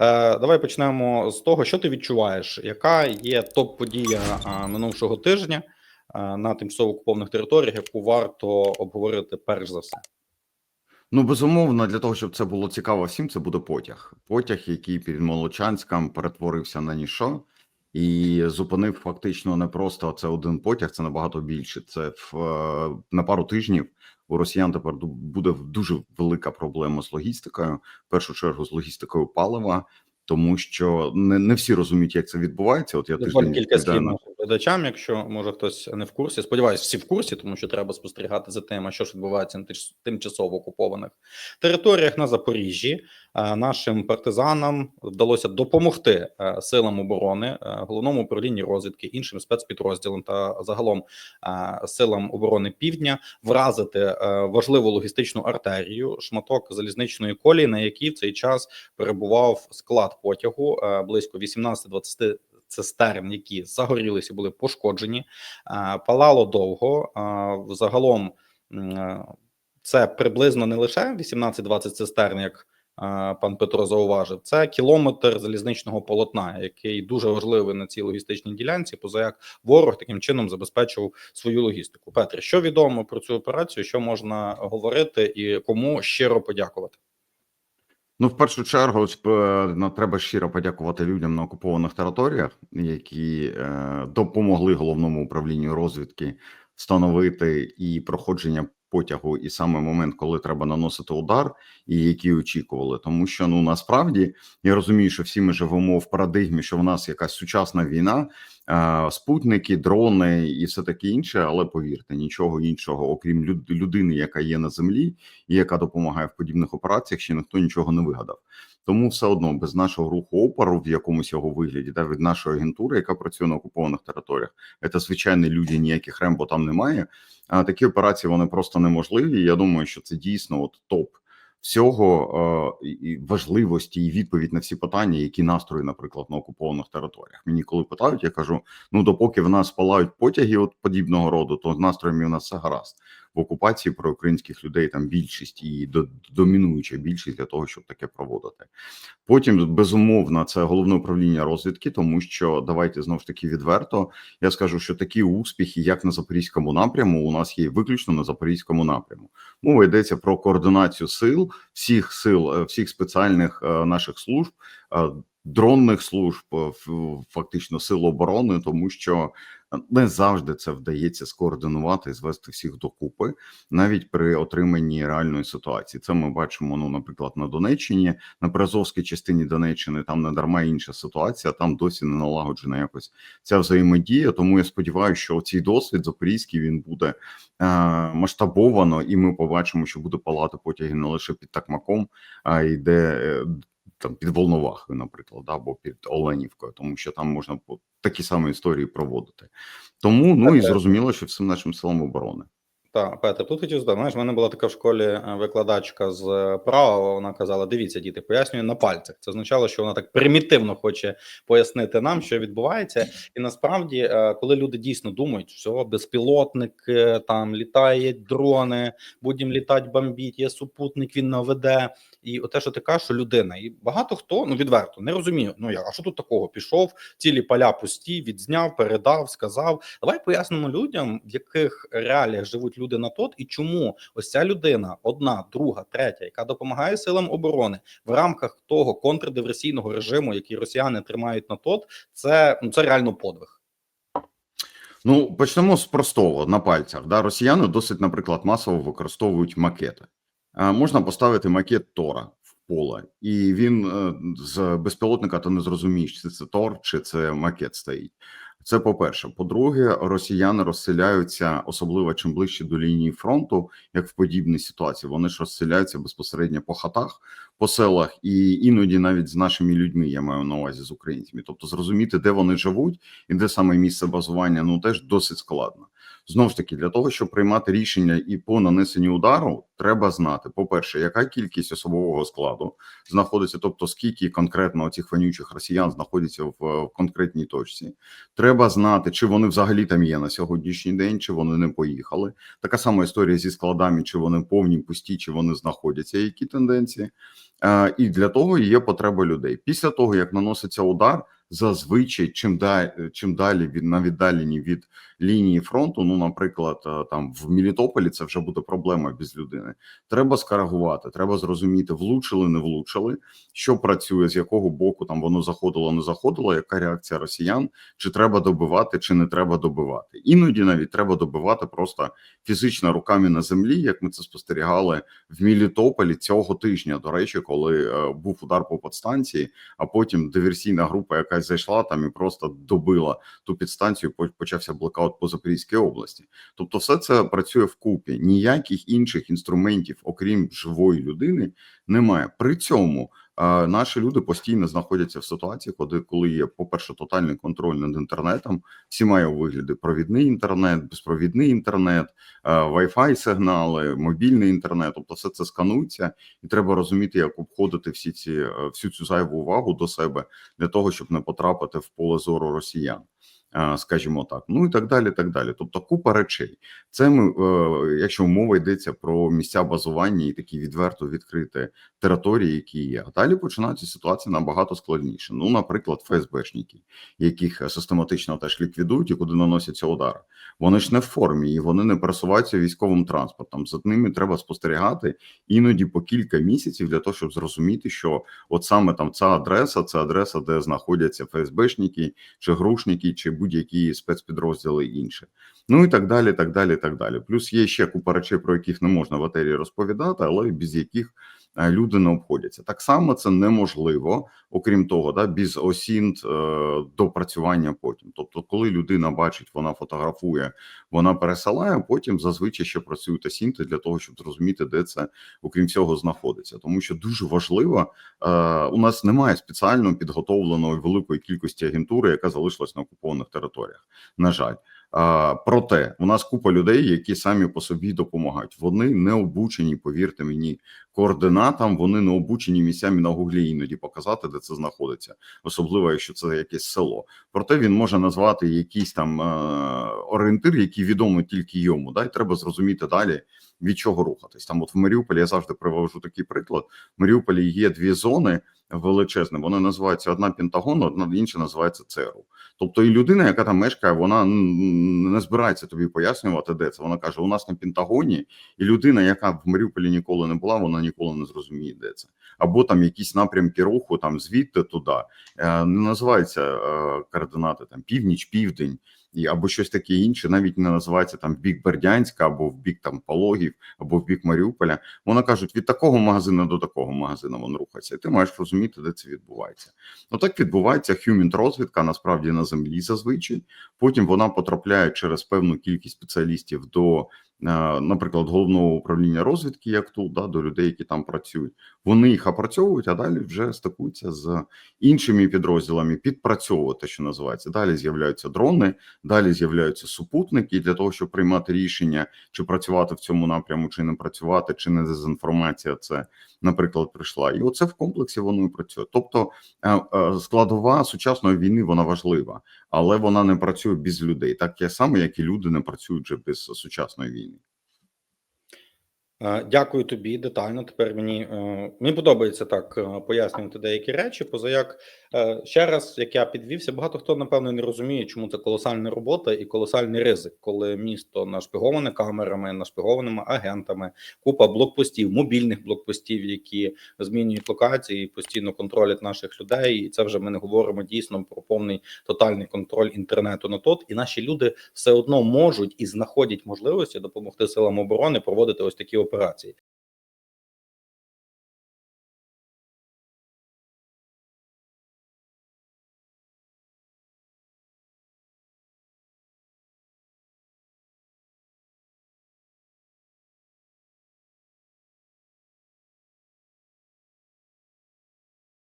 Е, Давай почнемо з того, що ти відчуваєш, яка є топ-подія а, минувшого тижня на тимчасово окупованих територіях, яку варто обговорити перш за все. Ну, безумовно, для того, щоб це було цікаво всім, це буде потяг. Потяг, який під Молочанськом перетворився на ніщо і зупинив фактично не просто це один потяг, це набагато більше. Це в е, на пару тижнів у росіян тепер буде дуже велика проблема з логістикою. В першу чергу з логістикою палива, тому що не, не всі розуміють, як це відбувається. От я Буквально тиждень кілька слів глядачам, якщо може хтось не в курсі. Сподіваюсь, всі в курсі, тому що треба спостерігати за тим, що ж відбувається на тимчасово окупованих територіях на Запоріжжі. Е, Нашим партизанам вдалося допомогти е, силам оборони, е, головному управлінні розвідки, іншим спецпідрозділам та загалом силам оборони Півдня вразити важливу логістичну артерію, шматок залізничної колії, на якій в цей час перебував склад потягу близько 18-20 цистерн, які загорілися, були пошкоджені. Палало довго. Загалом е, це приблизно не лише 18-20 цистерн, як пан Петро зауважив. Це кілометр залізничного полотна, який дуже важливий на цій логістичній ділянці, поза як ворог таким чином забезпечував свою логістику. Петре, що відомо про цю операцію? Що можна говорити, і кому щиро подякувати? Ну, в першу чергу, сп- ну, треба щиро подякувати людям на окупованих територіях, які е, допомогли головному управлінню розвідки встановити і проходження потягу, і саме момент, коли треба наносити удар, і які очікували. Тому що ну насправді я розумію, що всі ми живемо в парадигмі, що в нас якась сучасна війна, е, спутники, дрони і все таке інше. Але повірте, нічого іншого, окрім люд- людини, яка є на землі, і яка допомагає в подібних операціях, ще ніхто нічого не вигадав. Тому все одно без нашого руху опору в якомусь його вигляді, та від нашої агентури, яка працює на окупованих територіях, це звичайні люди, ніяких рембо там немає. А такі операції вони просто неможливі. Я думаю, що це дійсно от топ всього е, і- важливості і відповідь на всі питання, які настрої, наприклад, на окупованих територіях. Мені коли питають, я кажу: ну допоки в нас палають потяги от подібного роду, то з настроями у нас все гаразд. В окупації про українських людей там більшість і до- домінуюча більшість для того, щоб таке проводити. Потім, безумовно, це головне управління розвідки, тому що давайте знову ж таки відверто. Я скажу, що такі успіхи, як на запорізькому напряму, у нас є виключно на запорізькому напряму. Мова йдеться про координацію сил, всіх сил, е, всіх спеціальних е, наших служб, е, дронних служб, фактично сил оборони, тому що не завжди це вдається скоординувати звести всіх докупи, навіть при отриманні реальної ситуації. Це ми бачимо, ну, наприклад, на Донеччині, на Приазовській частині Донеччини, там не дарма інша ситуація, там досі не налагоджена якось ця взаємодія. Тому я сподіваюся, що цей досвід запорізький він буде е, масштабовано, і ми побачимо, що буде палати потяги не лише під Такмаком, а й де. Там під Волновахою, наприклад, да, або під Оленівкою, тому що там можна такі самі історії проводити. Тому ну і зрозуміло, що всім нашим силам оборони. Так, Петр, тут хотів задати. Знаєш, в мене була така в школі е, викладачка з е, права. Вона казала: дивіться, діти, пояснює на пальцях. Це означало, що вона так примітивно хоче пояснити нам, що відбувається. І насправді, е, коли люди дійсно думають, що безпілотник там літають дрони, будемо літати, бомбіть, є супутник, він наведе. І оте, що ти кажеш, що людина, і багато хто ну відверто не розуміє. Ну як, а що тут такого? Пішов, цілі поля пусті, відзняв, передав, сказав. Давай пояснимо людям, в яких реаліях живуть люди на тот, і чому ось ця людина, одна, друга, третя, яка допомагає силам оборони в рамках того контрдиверсійного режиму, який росіяни тримають на тот, це ну це реально подвиг. Ну, почнемо з простого на пальцях. Да? Росіяни досить, наприклад, масово використовують макети. А, можна поставити макет Тора в поле, і він е, з безпілотника ти не зрозумієш, чи це Тор, чи це макет стоїть. Це по-перше. По-друге, росіяни розселяються, особливо чим ближче до лінії фронту, як в подібній ситуації. Вони ж розселяються безпосередньо по хатах, по селах, і іноді навіть з нашими людьми я маю на увазі з українцями. Тобто зрозуміти, де вони живуть і де саме місце базування, ну теж досить складно. Знову ж таки, для того, щоб приймати рішення і по нанесенню удару, треба знати, по-перше, яка кількість особового складу знаходиться, тобто скільки конкретно цих вонючих росіян знаходиться в, в конкретній точці. Треба знати, чи вони взагалі там є на сьогоднішній день, чи вони не поїхали. Така сама історія зі складами, чи вони повні, пусті, чи вони знаходяться, які тенденції. Е, і для того є потреба людей. Після того, як наноситься удар, зазвичай чим далі, чим далі від на віддалені від лінії фронту. Ну, наприклад, е, там в Мелітополі це вже буде проблема без людини. Треба скоригувати, треба зрозуміти, влучили, не влучили, що працює, з якого боку там воно заходило, не заходило, яка реакція росіян, чи треба добивати, чи не треба добивати. Іноді навіть треба добивати просто фізично руками на землі, як ми це спостерігали в Мелітополі цього тижня. До речі, коли е, був удар по подстанції, а потім диверсійна група якась зайшла там і просто добила ту підстанцію. Почався блокаут по Запорізькій області. Тобто, все це працює вкупі. Ніяких інших інструментів, окрім живої людини, немає. При цьому наші люди постійно знаходяться в ситуації, коли, коли є, по-перше, тотальний контроль над інтернетом, всі має у вигляді провідний інтернет, безпровідний інтернет, е, Wi-Fi сигнали, мобільний інтернет. Тобто, все це сканується, і треба розуміти, як обходити всі ці е, всю цю зайву увагу до себе для того, щоб не потрапити в поле зору росіян. Скажімо так, ну і так далі. Так далі. Тобто, купа речей. Це ми, е, якщо мова йдеться про місця базування і такі відверто відкриті території, які є. А далі починаються ситуації набагато складніше. Ну, наприклад, ФСБшники, яких систематично теж ліквідують і куди наносяться удари. Вони ж не в формі і вони не пересуваються військовим транспортом. За ними треба спостерігати іноді по кілька місяців для того, щоб зрозуміти, що от саме там ця адреса, це адреса, де знаходяться ФСБшники, чи грушники, чи будь-які спецпідрозділи інше, Ну і так далі, так далі, так далі. Плюс є ще купа речей, про яких не можна в атері розповідати, але без яких люди не обходяться. Так само це неможливо, окрім того, да, без осінт е, допрацювання потім. Тобто, коли людина бачить, вона фотографує, вона пересилає, потім зазвичай ще працюють осінти для того, щоб зрозуміти, де це, окрім всього, знаходиться. Тому що дуже важливо, е, у нас немає спеціально підготовленої великої кількості агентури, яка залишилась на окупованих територіях. На жаль. А, проте у нас купа людей, які самі по собі допомагають. Вони не обучені, повірте мені, координатам. Вони не обучені місцями на гуглі іноді показати, де це знаходиться, особливо якщо це якесь село. Проте він може назвати якийсь там е, орієнтир, який відомий тільки йому. Да? І треба зрозуміти далі. Від чого рухатись там? От в Маріуполі я завжди привожу такий приклад. В Маріуполі є дві зони величезні. Вони називаються одна Пентагон, одна інша називається ЦРУ. Тобто, і людина, яка там мешкає, вона не збирається тобі пояснювати, де це. Вона каже: у нас на Пентагоні, і людина, яка в Маріуполі ніколи не була, вона ніколи не зрозуміє, де це. Або там якісь напрямки руху, там звідти туди. Е, Не називаються е, координати там північ, південь. Або щось таке інше, навіть не називається там в бік Бердянська, або в бік там Пологів, або в бік Маріуполя. Вони кажуть, від такого магазину до такого магазину він рухається, і ти маєш розуміти, де це відбувається. Ну так відбувається хюмінт розвідка насправді на землі зазвичай. Потім вона потрапляє через певну кількість спеціалістів до, е, наприклад, головного управління розвідки, як тут, да, до людей, які там працюють. Вони їх опрацьовують, а далі вже стикуються з іншими підрозділами, підпрацьовувати, що називається. Далі з'являються дрони, далі з'являються супутники для того, щоб приймати рішення, чи працювати в цьому напряму, чи не працювати, чи не дезінформація це, наприклад, прийшла. І оце в комплексі воно і працює. Тобто е, е, складова сучасної війни вона важлива, але вона не працює без людей, так само, як і люди не працюють вже без сучасної війни. Е, Дякую тобі детально. Тепер мені е, мені подобається так е, пояснювати деякі речі. Поза як е, ще раз, як я підвівся, багато хто напевно не розуміє, чому це колосальна робота і колосальний ризик, коли місто нашпиговане камерами, нашпигованими агентами, купа блокпостів, мобільних блокпостів, які змінюють локації, постійно контролять наших людей. І це вже ми не говоримо дійсно про повний тотальний контроль інтернету на тот. І наші люди все одно можуть і знаходять можливості допомогти силам оборони проводити ось такі операції.